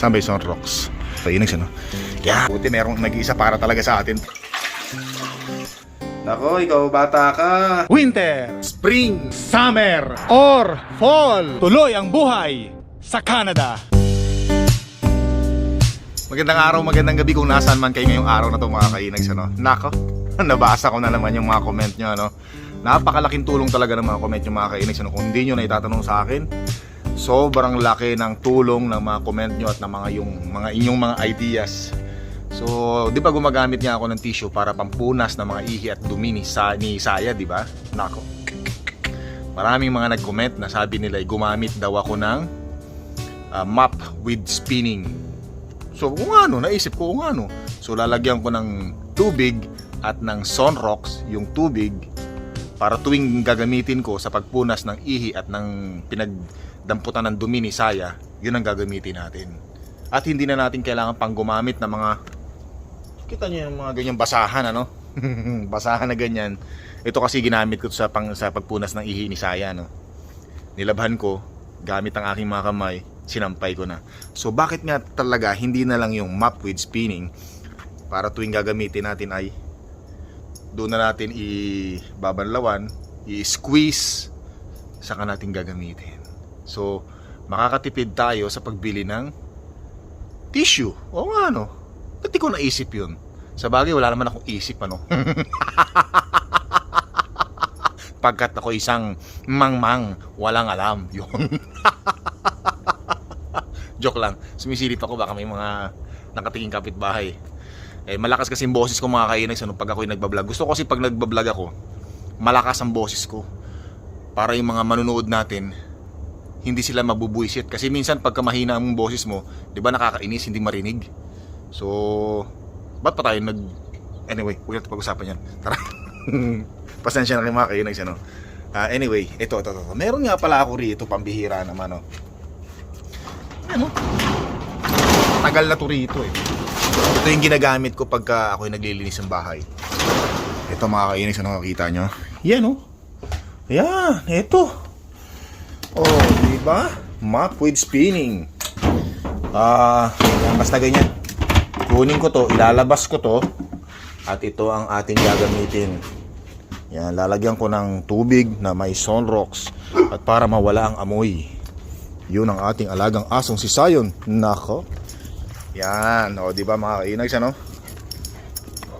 Saan ba yung Sunrocks? Painag siya, no? Yeah. Buti merong nag-iisa para talaga sa atin. Nako, ikaw bata ka. Winter, Spring. summer, or fall. Tuloy ang buhay sa Canada. Magandang araw, magandang gabi kung nasaan man kayo ngayong araw na to mga kainags ano. Nako, nabasa ko na naman yung mga comment nyo ano. Napakalaking tulong talaga ng mga comment yung mga kainags ano. Kung hindi nyo na itatanong sa akin, sobrang laki ng tulong ng mga comment nyo at ng mga yung mga inyong mga ideas. So, di ba gumagamit niya ako ng tissue para pampunas ng mga ihi at dumi ni, sa, ni Saya, di ba? Nako. Maraming mga nag-comment na sabi nila ay gumamit daw ako ng ah, mop with spinning. So kung ano, naisip ko kung ano. So lalagyan ko ng tubig at ng sunrocks yung tubig para tuwing gagamitin ko sa pagpunas ng ihi at ng pinagdamputan ng dumi ni Saya, yun ang gagamitin natin. At hindi na natin kailangan pang gumamit ng mga kita niyo yung mga ganyang basahan ano? basahan na ganyan. Ito kasi ginamit ko sa pang sa pagpunas ng ihi ni Saya no. Nilabhan ko gamit ang aking mga kamay, sinampay ko na. So bakit nga talaga hindi na lang yung map with spinning para tuwing gagamitin natin ay doon na natin i-babanlawan, i-squeeze, saka natin gagamitin. So, makakatipid tayo sa pagbili ng tissue. O nga ano, ba't di ko naisip yun? Sa bagay, wala naman akong isip ano. Pagkat ako isang mangmang, walang alam. Yun. Joke lang. Sumisilip ako baka may mga nakatingin kapitbahay. Eh, malakas kasi yung boses ko mga kainags ano, pag ako'y nagbablog. Gusto ko kasi pag nagbablog ako, malakas ang boses ko. Para yung mga manunood natin, hindi sila mabubuisit. Kasi minsan pagka mahina ang boses mo, di ba nakakainis, hindi marinig. So, ba't pa tayo nag... Anyway, huwag natin pag-usapan yan. Tara. Pasensya na kayo mga kainags ano. Ah, anyway, ito, ito, ito. Meron nga pala ako rito, pambihira naman, no. Ano? Tagal na to rito eh. Ito yung ginagamit ko pagka ako'y naglilinis ng bahay. Ito mga kainis, ano nakikita nyo? Yan oh. Yan, ito. Oh, di ba? Map with spinning. Ah, yan, basta ganyan. Kunin ko to, ilalabas ko to. At ito ang ating gagamitin. Yan, lalagyan ko ng tubig na may sunrocks at para mawala ang amoy. Yun ang ating alagang asong si Sayon. Nako. Yan, o di ba mga kainags ano?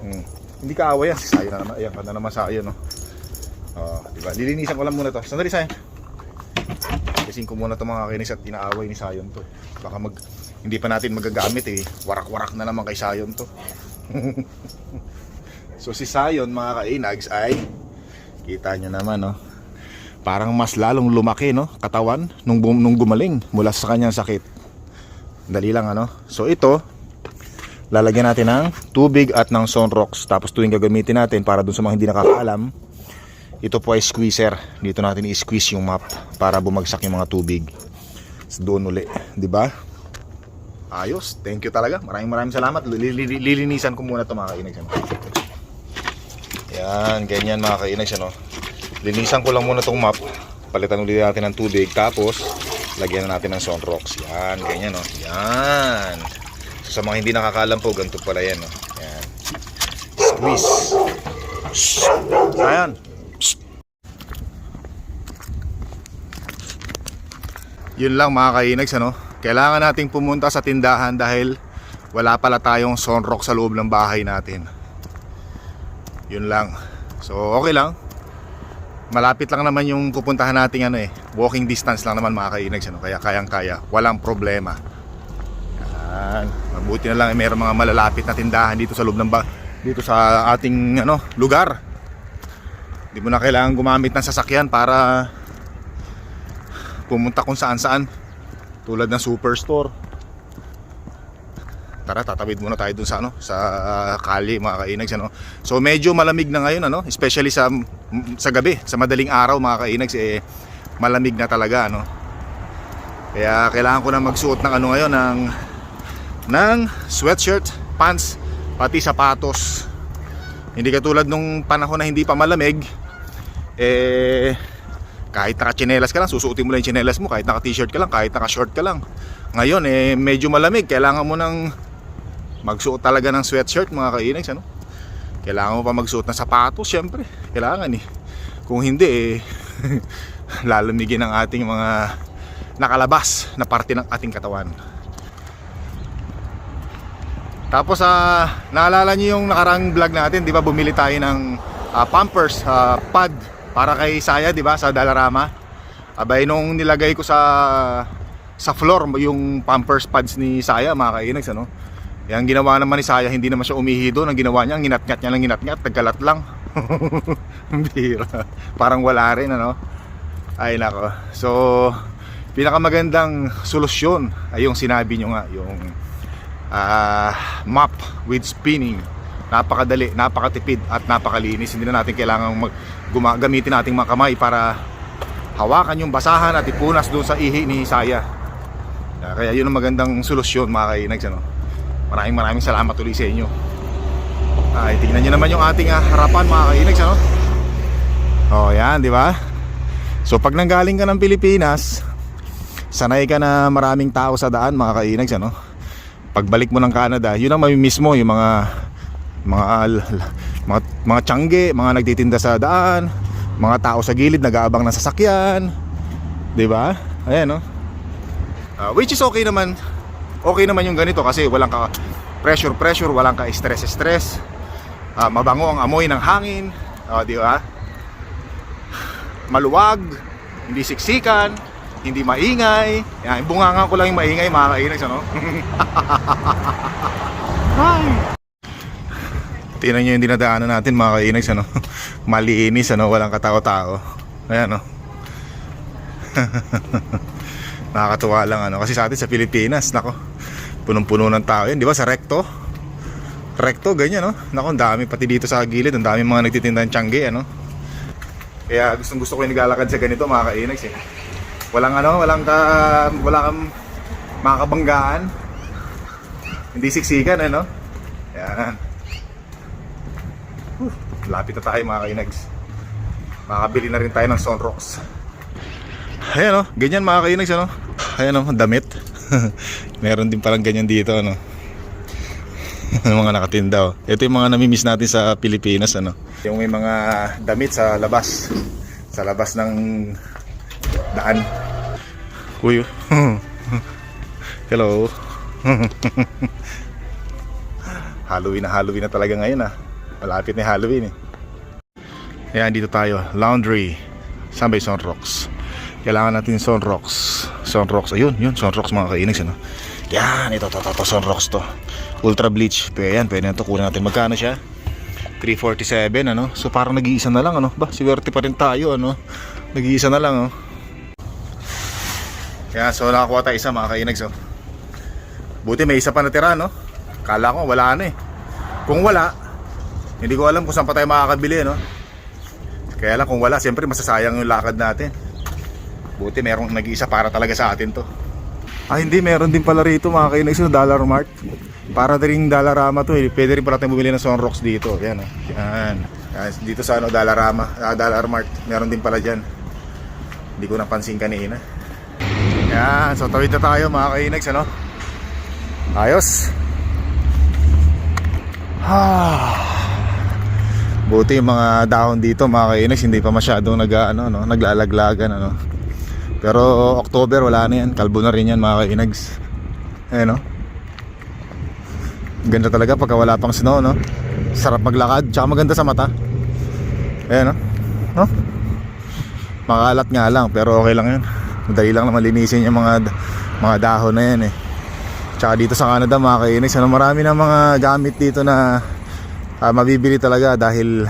Hmm. Hindi ka away yan, si Sayon na naman. Ayan, ka na naman Sayon no. Oh, di ba? Lilinisan ko lang muna to. Sandali Sayon. Kasing ko muna to mga kainags at inaaway ni Sayon to. Baka mag hindi pa natin magagamit eh. Warak-warak na naman kay Sayon to. so si Sayon mga kainags ay kita nyo naman no parang mas lalong lumaki no katawan nung, nung gumaling mula sa kanyang sakit dali lang ano so ito lalagyan natin ng tubig at ng sunrocks tapos tuwing gagamitin natin para dun sa mga hindi nakakaalam ito po ay squeezer. Dito natin i-squeeze yung map para bumagsak yung mga tubig. So, doon uli di ba? Ayos. Thank you talaga. Maraming maraming salamat. Lili- lili- lilinisan ko muna ito mga kainags ano. yan ganyan mga kainags ano? Linisan ko lang muna tong map. Palitan ulit natin ng tubig. Tapos lagyan na natin ng sunrocks yan ganyan no yan. So, sa mga hindi nakakaalam po ganito pala yan no yan. Squeeze. Ayan yun lang mga kainags ano? Kailangan nating pumunta sa tindahan dahil wala pala tayong sunrock sa loob ng bahay natin. Yun lang. So okay lang. Malapit lang naman yung pupuntahan nating ano eh walking distance lang naman mga kainags ano? kaya kayang kaya walang problema. Yan. Mabuti na lang eh, mayroong mga malalapit na tindahan dito sa loob ng ba dito sa ating ano lugar. Hindi mo na kailangan gumamit ng sasakyan para pumunta kung saan saan. Tulad ng superstore. Tara tatawid muna tayo dun sa ano sa uh, kali mga kainags ano. So medyo malamig na ngayon ano especially sa sa gabi sa madaling araw mga kainags eh malamig na talaga ano. Kaya kailangan ko na magsuot ng ano ngayon ng ng sweatshirt pants pati sapatos. Hindi katulad nung panahon na hindi pa malamig eh Kahit naka-chinelas ka lang, susuotin mo lang yung chinelas mo. Kahit naka-t-shirt ka lang, kahit naka-short ka lang. Ngayon, eh, medyo malamig. Kailangan mo ng magsuot talaga ng sweatshirt, mga kainags, ano? Kailangan mo pa magsuot ng sapatos, syempre. Kailangan eh. Kung hindi, eh, lalamigin ang ating mga nakalabas na parte ng ating katawan. Tapos ah, naalala niyo yung nakarang vlog natin, 'di ba? Bumili tayo ng ah, Pampers ah, pad para kay Saya, 'di ba? Sa Dalarama. Abay nung nilagay ko sa sa floor yung Pampers pads ni Saya, mga kainags, ano? Yan ginawa naman ni Saya, hindi naman siya umihi doon. Ang ginawa niya, ginatngat niya lang ginatngat, nagkalat lang. Ang bihira. Parang wala rin, ano? Ay nako. So, pinakamagandang solusyon ay yung sinabi nyo nga, yung ah, mop with spinning. Napakadali, napakatipid at napakalinis. Hindi na natin kailangan mag gamitin nating mga kamay para hawakan yung basahan at ipunas doon sa ihi ni Saya. Ah, Kaya yun ang magandang solusyon mga kainags. Ano? Maraming maraming salamat ulit sa inyo. Ay, tingnan nyo naman yung ating ah, harapan mga kainags. Ano? Oh, yan, di ba? So pag nanggaling ka ng Pilipinas, sanay ka na maraming tao sa daan mga kainags ano. Pagbalik mo ng Canada, yun ang mamimiss mo yung mga mga mga mga tiyangge, mga nagtitinda sa daan, mga tao sa gilid nag-aabang ng sasakyan. 'Di ba? Ayan no. Ah, which is okay naman. Okay naman yung ganito kasi walang ka pressure pressure, walang ka stress stress. Ah, mabango ang amoy ng hangin, Ah, 'di ba? maluwag, hindi siksikan, hindi maingay. Yan, bungangan ko lang yung maingay, mga kainags, ano? Hi! Tingnan nyo yung dinadaanan natin, mga kainags, ano? Malinis, ano? Walang katao-tao. Ayan, no? Nakakatuwa lang, ano? Kasi sa atin, sa Pilipinas, nako, punong-puno ng tao yan. Di ba, sa recto? Recto, ganyan, no? Nako, ang dami, pati dito sa gilid, ang dami mga nagtitinda ng tiyangge, ano? Kaya gustong gusto ko yung naglalakad sa ganito mga kainags eh. Walang ano, walang ka, wala kang makakabanggaan. Hindi siksikan ano. Yan. Whew, lapit na tayo mga kainags. Makakabili na rin tayo ng Sunrocks. Ayan o, ganyan mga kainags ano. Ayan o, damit. Meron din parang ganyan dito ano. mga nakatinda oh. Ito yung mga namimiss natin sa Pilipinas ano. Yung may mga damit sa labas. Sa labas ng daan. Uy. oh. Hello. Halloween na Halloween na talaga ngayon ah. Malapit na Halloween eh. Ayan, dito tayo. Laundry. Saan ba yung Sunrocks? Kailangan natin Sunrocks. Sunrocks. Ayun, yun. Sunrocks mga kainags. Ano? Yan, ito, ito, ito, ito, Sunrocks to. Ultra bleach. Pwede yan, pwede na ito. Kunin natin. Magkano siya? 347 ano. So parang nag-iisa na lang ano. Ba, siwerte pa rin tayo ano. Nag-iisa na lang oh. Kaya so nakakuha tayo isa mga kainags oh. Buti may isa pa natira no. Kala ko wala na eh. Kung wala, hindi ko alam kung saan pa tayo makakabili no. Kaya lang kung wala, siyempre masasayang yung lakad natin. Buti merong nag-iisa para talaga sa atin to. Ah hindi, meron din pala rito mga kainags no, Dollar Mart. Para din Dalarama to eh. Pwede rin pala tayong bumili ng Sunrocks dito. Yan oh. Yan. Yan. Dito sa ano, Dalarama, ah, Dollar Mart. Meron din pala dyan. Hindi ko napansin kanina. Yan. So tawid na tayo mga kainags ano. Ayos. Ah. Buti yung mga dahon dito mga kainags hindi pa masyadong nag ano, no, naglalaglagan ano. Pero October wala na yan. Kalbo na rin yan mga kainags. Ayan no. Ganda talaga pagka wala pang snow, no? Sarap maglakad, tsaka maganda sa mata. Ayan, no? no? Makalat nga lang, pero okay lang yun. Madali lang naman linisin yung mga mga dahon na yan, eh. Tsaka dito sa Canada, mga kainis, ano, marami na mga gamit dito na ah, mabibili talaga dahil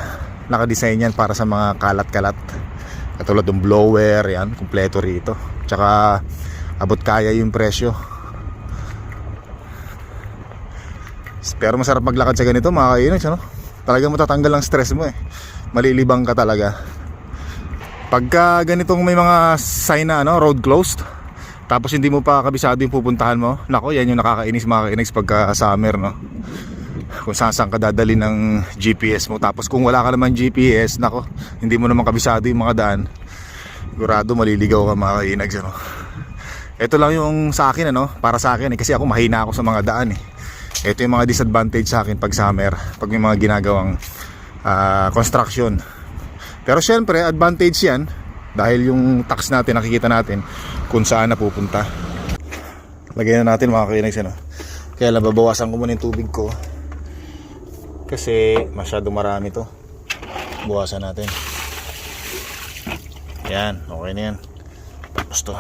nakadesign yan para sa mga kalat-kalat. Katulad ng blower, yan, kumpleto rito. Tsaka abot kaya yung presyo. Pero masarap maglakad sa ganito mga kainis ano? Talagang matatanggal ang stress mo eh Malilibang ka talaga Pagka ganitong may mga sign na ano, road closed Tapos hindi mo pa kabisado yung pupuntahan mo Nako yan yung nakakainis mga kainis pagka summer no Kung saan saan ka dadali ng GPS mo Tapos kung wala ka naman GPS Nako hindi mo naman kabisado yung mga daan Sigurado maliligaw ka mga kainags ano. Ito lang yung sa akin ano, para sa akin eh, kasi ako mahina ako sa mga daan eh. Ito yung mga disadvantage sa akin pag summer, pag may mga ginagawang ah, construction. Pero syempre, advantage yan dahil yung tax natin nakikita natin kung saan napupunta. Lagyan na natin mga kainags ano. Kaya lang babawasan ko muna yung tubig ko. Kasi masyado marami to. Buwasan natin. Yan, okay na yan. Tapos to.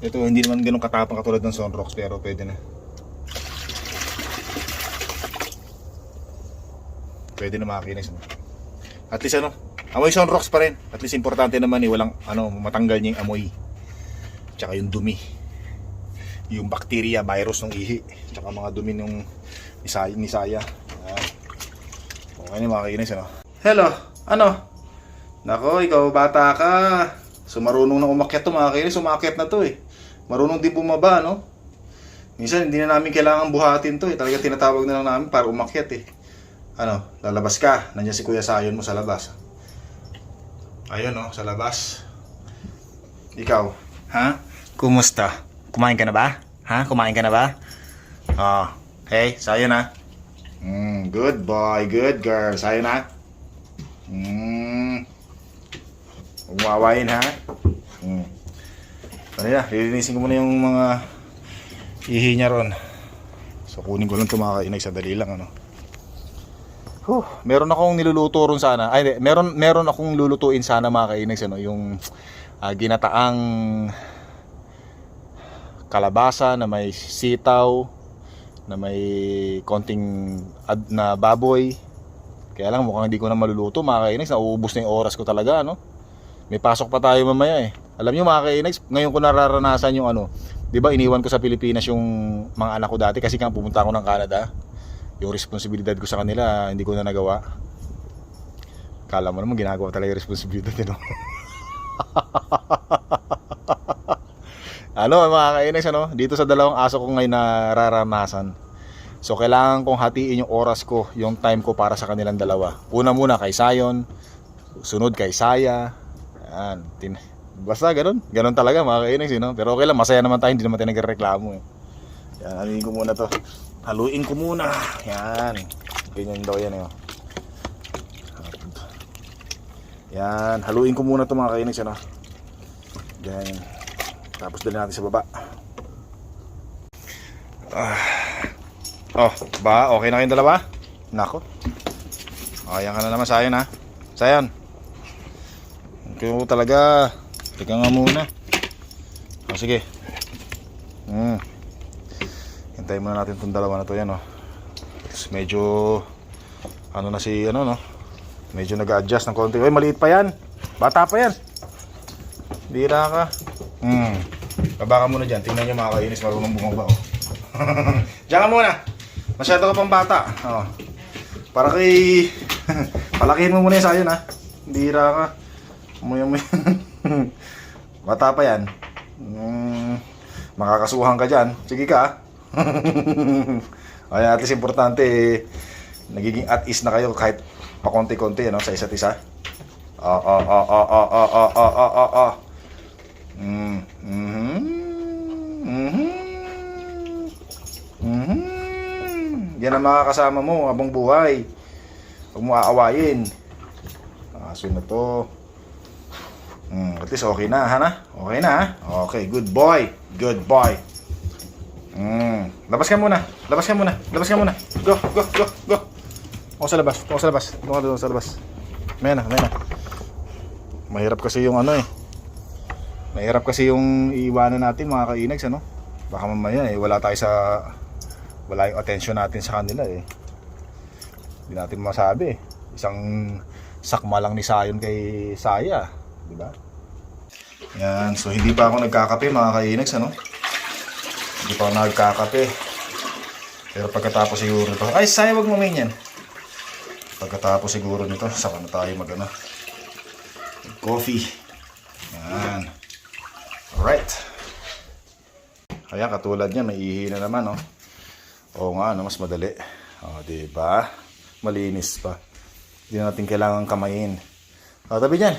Ito hindi naman ganun katapang katulad ng Sunrocks pero pwede na. Pwede na makinis mo. At least ano, amoy Sunrocks pa rin. At least importante naman eh, walang ano, matanggal niya yung amoy. Tsaka yung dumi. Yung bacteria, virus ng ihi. Tsaka mga dumi ng nisaya. nisaya. Okay na makinis ano. Hello, ano? Nako, ikaw bata ka. So marunong na umakyat to mga kainis, umakyat na to eh. Marunong din bumaba, no? Minsan hindi na namin kailangan buhatin to eh. Talaga tinatawag na lang namin para umakyat eh. Ano, lalabas ka. Nandiyan si Kuya Sayon mo sa labas. Ayun no, sa labas. Ikaw, ha? Kumusta? Kumain ka na ba? Ha? Kumain ka na ba? Oh, hey, Sayon ha? Mm, good boy, good girl. Sayon ha? Mm. Awayin ha. Hmm. Ano na, lilinisin ko muna yung mga ihi niya ron. So kunin ko lang ito mga kainag sa dali lang ano. Huh, meron akong niluluto ron sana. Ay, meron meron akong lulutuin sana mga kainag ano, yung ah, ginataang kalabasa na may sitaw na may konting ad na baboy. Kaya lang mukhang hindi ko na maluluto mga kainags, nauubos na yung oras ko talaga ano. May pasok pa tayo mamaya eh. Alam niyo mga kainags, ngayon ko nararanasan yung ano, 'di ba iniwan ko sa Pilipinas yung mga anak ko dati kasi kang pumunta ako ng Canada. Yung responsibilidad ko sa kanila, hindi ko na nagawa. Kala mo naman ginagawa talaga yung responsibilidad, know? ano mga kainags, ano? Dito sa dalawang aso ko ngayon nararanasan. So kailangan kong hatiin yung oras ko, yung time ko para sa kanilang dalawa. Una muna kay Sayon, sunod kay Saya. Ayan, tin Basta ganun, ganun talaga mga kainags, no? Pero okay lang, masaya naman tayo, hindi naman tayo nagreklamo eh. Yan, haluin ko muna to. Haluin ko muna. Yan. Ganyan daw yan eh. oh. Yan, haluin ko muna to mga kainags, ano? Yan. Tapos dali natin sa baba. Oh, ba? Okay na kayong dalawa? Nako. Ayan ka na naman sayon ha. Sayon. Ikaw talaga. Teka nga muna. O sige. Hmm. Hintayin muna natin itong dalawa na to yan oh. Medyo ano na si ano no. Medyo nag-adjust ng konti. Uy, maliit pa yan. Bata pa yan. Bira ka. Hmm. Baba ka muna dyan. Tingnan nyo mga kainis marunong bumaba oh. Diyan ka muna. Masyado ka pang bata. Oh. Para kay... Palakihin mo muna yung sayon ha. Bira ka. Umuya mo Bata pa yan. Mm, makakasuhan ka dyan. Sige ka. Ay, at least importante eh, nagiging at ease na kayo kahit pakonti-konti ano, sa isa't isa. Oh, oh, oh, oh, oh, oh, oh, oh, oh, oh, oh. Mm, mhm. Mhm. Mhm. Yan ang mga kasama mo habang buhay. Huwag mo aawayin. Aso na to. Hmm, at least okay na, ha na? Okay na, ha? Okay, good boy. Good boy. Hmm, labas ka muna. Labas ka muna. Labas ka muna. Go, go, go, go. Ako sa labas. Ako sa labas. Doon ka doon sa labas. May na, may na. Mahirap kasi yung ano eh. Mahirap kasi yung iiwanan natin mga kainags ano. Baka mamaya eh wala tayo sa wala yung attention natin sa kanila eh. Hindi natin masabi. Isang sakma lang ni Sayon kay Saya, di ba? Yan, so hindi pa ako nagkakape mga kainags ano. Hindi pa ako nagkakape. Pero pagkatapos siguro nito, ay Saya wag mo main yan. Pagkatapos siguro nito, saka na tayo mag ano, coffee. Yan. Alright. Kaya katulad niya, may ihi na naman, oh. Oo nga, no, mas madali. O, di ba? Malinis pa. Hindi na natin kailangan kamayin. O, tabi niyan.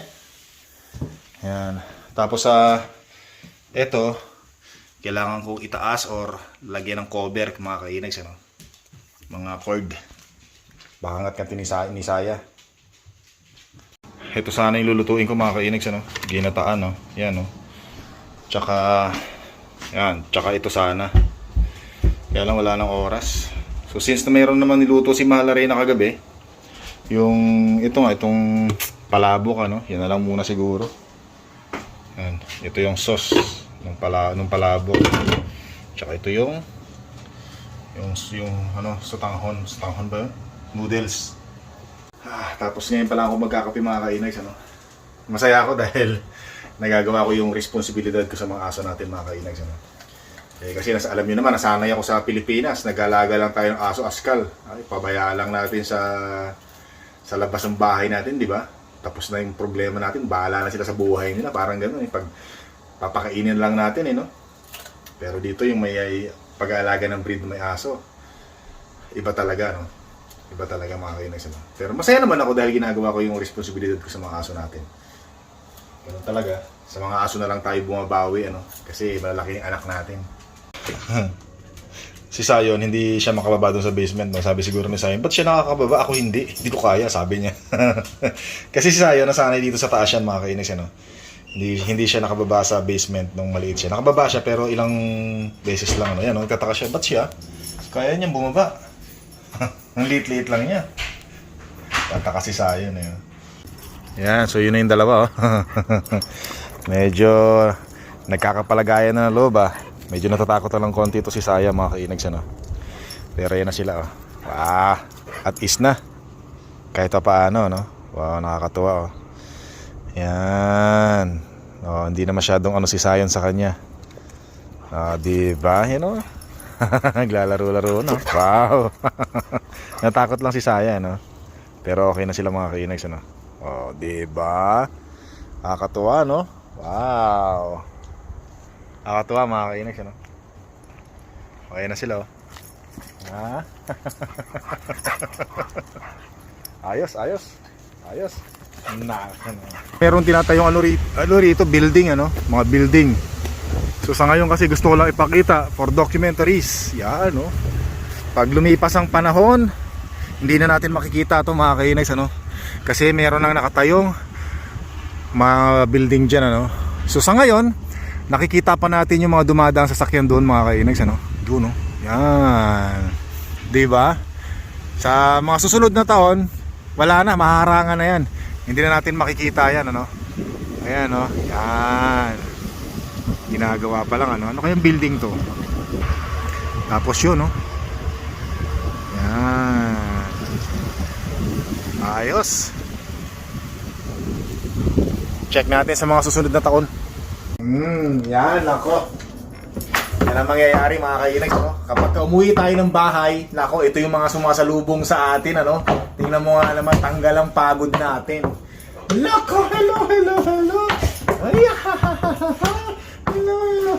Yan. Tapos sa eto, kailangan kong itaas or lagyan ng cover mga kainags ano. Mga cord. Baka ngat ka ni Saya. Ni Saya. Ito sana yung lulutuin ko mga kainags ano. Ginataan no. Yan no. Tsaka yan, tsaka ito sana. Kaya lang wala ng oras. So since na mayroon naman niluto si Mahalare na kagabi, yung ito nga, itong palabok ano, yan na lang muna siguro. Yan, ito yung sauce ng pala ng palabok. Tsaka ito yung yung yung ano, sutanghon, sutanghon ba yun? Noodles. Ah, tapos ngayon pala ako magkakape mga kainags ano. Masaya ako dahil nagagawa ko yung responsibilidad ko sa mga aso natin mga kainags ano. Eh, kasi nasa, alam nyo naman, nasanay ako sa Pilipinas. Nag-alaga lang tayo ng aso askal. Ay, pabayaan lang natin sa sa labas ng bahay natin, di ba? Tapos na yung problema natin, bahala na sila sa buhay nila. Parang gano'n, eh. Pag papakainin lang natin, eh, no? Pero dito yung may ay, pag-aalaga ng breed may aso, iba talaga, no? Iba talaga mga kainags, no? Pero masaya naman ako dahil ginagawa ko yung responsibilidad ko sa mga aso natin. Ganun talaga. Sa mga aso na lang tayo bumabawi, ano? Kasi malalaki yung anak natin. si Sayon, hindi siya makababa doon sa basement. No? Sabi siguro ni Sayon, ba't siya nakakababa? Ako hindi. Hindi ko kaya, sabi niya. Kasi si Sayon, nasanay dito sa taas yan, mga kainis. Ano? Hindi, hindi siya nakababa sa basement nung maliit siya. Nakababa siya, pero ilang beses lang. Ano? Yan, no? nagtataka siya, ba't siya? Kaya niyang bumaba. Ang liit-liit lang niya. Tataka si Sayon. Eh. Yan, so yun na yung dalawa. Oh. Medyo nagkakapalagayan na ng loob ah. Medyo natatakot na lang konti ito si Saya mga kainags ano. Pero yan na sila oh. Ah, at is na. Kahit pa paano no. Wow, nakakatuwa oh. Yan. Oh, hindi na masyadong ano si Sayon sa kanya. Ah, di ba? Yan oh. Naglalaro-laro no. Wow. Natakot lang si Saya no. Pero okay na sila mga kainags ano. Oh, di ba? Nakakatuwa no. Wow. Nakakatuwa mga kainags ano. Okay na sila oh. Ha? ayos, ayos. Ayos. Na, ano. Meron tinatayong ano rito, ano rito, building ano, mga building. So sa ngayon kasi gusto ko lang ipakita for documentaries. Yan no. Pag lumipas ang panahon, hindi na natin makikita ito mga kainags ano. Kasi meron nang nakatayong mga building dyan ano. So sa ngayon, nakikita pa natin yung mga dumadaan sa sakyan doon mga kainags ano. Doon no. Yan. 'Di ba? Sa mga susunod na taon, wala na, maharangan na 'yan. Hindi na natin makikita 'yan ano. Ayan no. Yan. Ginagawa pa lang ano. Ano kayang building 'to? Tapos 'yun no. Yan. Ayos. Check natin sa mga susunod na taon. Hmm, yan ako. Yan ang mangyayari mga kainags, no? Kapag ka umuwi tayo ng bahay, nako, ito yung mga sumasalubong sa atin, ano? Tingnan mo nga naman, tanggal ang pagod natin. Lako, hello, hello, hello. Ay, ha, ha, ha, ha, ha. Hello, hello.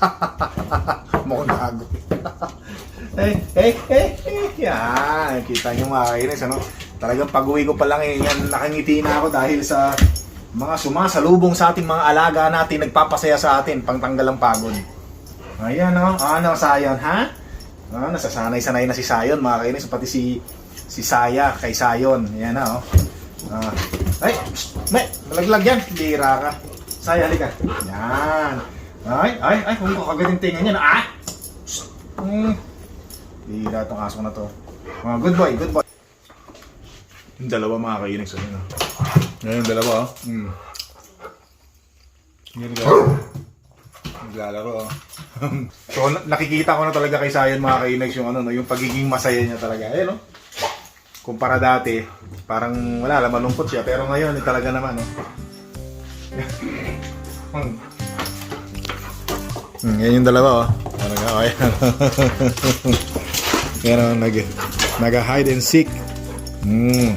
Mukhang gago. Eh, eh, eh, eh. Yan, kita nyo mga kainis, ano? Talagang pag-uwi ko pa lang eh, yan, nakangiti na ako dahil sa mga sumasalubong sa ating mga alaga natin, nagpapasaya sa atin, pangtanggal ang pagod. Ayan, no? Ano, Sayon, ha? Ah, nasasanay-sanay na si Sayon, mga kainis, pati si si Saya kay Sayon. Ayan na, oh. Ah. Ay, psst, may, malaglag yan. Lira ka. Saya, halika. Yan. Ay, ay, ay, kung kagad yung tinga niya, ah! Psst. Hmm. Lira tong aso na to. Ah, good boy, good boy. Yung dalawa mga kainis, ano, no? Ngayon, dalawa, oh. Hmm. Yan, dalawa. Naglalaro, oh. so, na- nakikita ko na talaga kay Sayon mga kainags yung ano, no, yung pagiging masaya niya talaga. Ayun, no? Kumpara dati, parang wala lang, malungkot siya. Pero ngayon, eh, talaga naman, no? hmm. Hmm, yan yung dalawa, oh. Nga, oh, yan. yan, nag, nag-hide and seek. Hmm.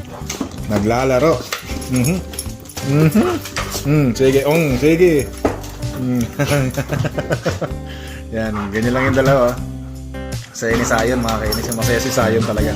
Naglalaro. Mhm. Mhm. Hmm, sige, ong, sige. Hmm. Yan, ganyan lang yung dalawa. Saya ni Sayon mga kainis. Masaya si Sayon talaga.